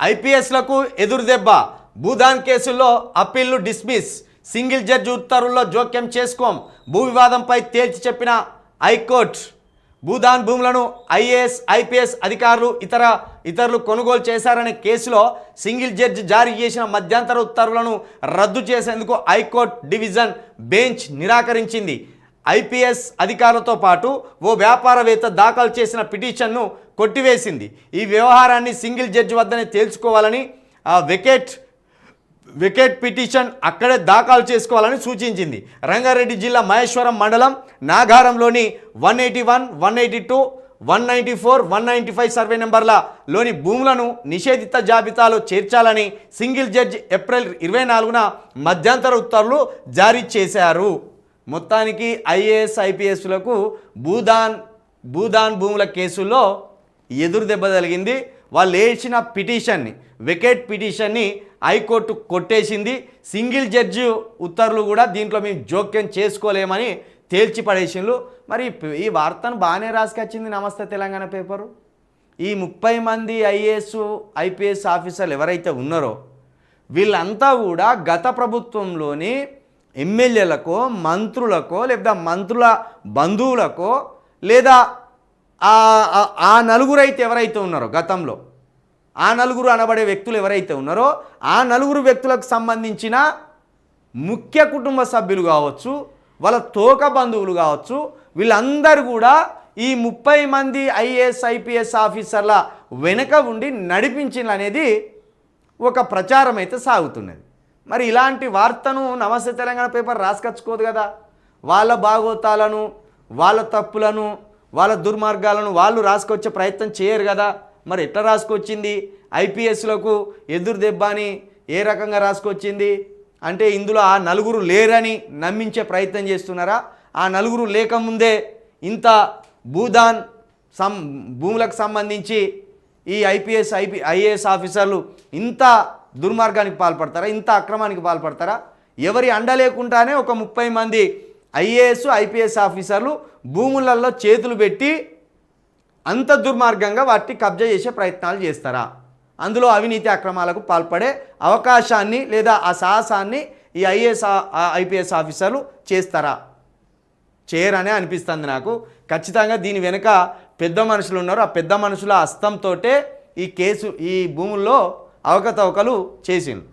ఐపీఎస్లకు ఎదురుదెబ్బ భూదాన్ కేసుల్లో అప్పీళ్ళు dismiss. Single judge ఉత్తర్వుల్లో జోక్యం చేసుకోం. భూ వివాదంపై తేల్చి చెప్పిన హైకోర్టు. భూదాన్ భూములను ఐఏఎస్ ఐపీఎస్ అధికారులు ఇతర ఇతరులు కొనుగోలు చేశారనే కేసులో సింగిల్ జడ్జి జారీ చేసిన మధ్యంతర ఉత్తర్వులను రద్దు చేసేందుకు హైకోర్టు డివిజన్ బెంచ్ నిరాకరించింది. ఐపీఎస్ అధికారులతో పాటు ఓ వ్యాపారవేత్త దాఖలు చేసిన పిటిషన్ను కొట్టివేసింది. ఈ వ్యవహారాన్ని సింగిల్ జడ్జి వద్దనే తేల్చుకోవాలని ఆ వికెట్ పిటిషన్ అక్కడే దాఖలు చేసుకోవాలని సూచించింది. రంగారెడ్డి జిల్లా మహేశ్వరం మండలం నాగారంలోని one eighty one one eighty two one ninety four one ninety five survey నెంబర్ల లోని భూములను నిషేధిత జాబితాలో చేర్చాలని సింగిల్ జడ్జి ఏప్రిల్ ఇరవై నాలుగున మధ్యంతర ఉత్తర్వులు జారీ చేశారు. మొత్తానికి ఐఏఎస్ ఐపీఎస్లకు భూదాన్ భూదాన్ భూముల కేసుల్లో ఎదురు దెబ్బ తగిలింది. వాళ్ళు వేసిన పిటిషన్ని వికెట్ పిటిషన్ని హైకోర్టు కొట్టేసింది. సింగిల్ జడ్జి ఉత్తర్వులు కూడా దీంట్లో మేము జోక్యం చేసుకోలేమని తేల్చి పడేసిండ్రు. మరి ఈ వార్తను బాగానే రాసుకొచ్చింది నమస్తే తెలంగాణ పేపరు. ఈ ముప్పై మంది ఐఏఎస్ ఐపీఎస్ ఆఫీసర్లు ఎవరైతే ఉన్నారో వీళ్ళంతా కూడా గత ప్రభుత్వంలోని ఎమ్మెల్యేలకో మంత్రులకో లేదా మంత్రుల బంధువులకో లేదా ఆ- నలుగురు అయితే ఎవరైతే ఉన్నారో గతంలో ఆ నలుగురు అనబడే వ్యక్తులు ఎవరైతే ఉన్నారో ఆ నలుగురు వ్యక్తులకు సంబంధించిన ముఖ్య కుటుంబ సభ్యులు కావచ్చు వాళ్ళ తోక బంధువులు కావచ్చు వీళ్ళందరూ కూడా ఈ ముప్పై మంది ఐఏఎస్ ఐపీఎస్ ఆఫీసర్ల వెనుక ఉండి నడిపించిన అనేది ఒక ప్రచారం అయితే సాగుతున్నది. మరి ఇలాంటి వార్తను నమస్తే తెలంగాణ పేపర్ రాసుకొచ్చుకోదు కదా. వాళ్ళ బాగోతాలను వాళ్ళ తప్పులను వాళ్ళ దుర్మార్గాలను వాళ్ళు రాసుకొచ్చే ప్రయత్నం చేయరు కదా. మరి ఎట్లా రాసుకొచ్చింది? ఐపీఎస్లకు ఎదురు దెబ్బ అని ఏ రకంగా రాసుకొచ్చింది? అంటే ఇందులో ఆ నలుగురు లేరని నమ్మించే ప్రయత్నం చేస్తున్నారా? ఆ నలుగురు లేకముందే ఇంత భూదాన్ సం భూములకు సంబంధించి ఈ ఐపీఎస్ ఐపీ ఐఏఎస్ ఆఫీసర్లు ఇంత దుర్మార్గానికి పాల్పడతారా? ఇంత అక్రమానికి పాల్పడతారా? ఎవరి అండ లేకుండానే ఒక ముప్పై మంది ఐఏఎస్ ఐపీఎస్ ఆఫీసర్లు భూములలో చేతులు పెట్టి అంత దుర్మార్గంగా వాటిని కబ్జా చేసే ప్రయత్నాలు చేస్తారా? అందులో అవినీతి అక్రమాలకు పాల్పడే అవకాశాన్ని లేదా ఆ సాహసాన్ని ఈ ఐఏఎస్ ఐపీఎస్ ఆఫీసర్లు చేస్తారా? చేయరనే అనిపిస్తుంది నాకు. ఖచ్చితంగా దీని వెనుక పెద్ద మనుషులు ఉన్నారు. ఆ పెద్ద మనుషుల హస్తంతో ఈ కేసు ఈ భూముల్లో అవకతవకలు చేసిండు.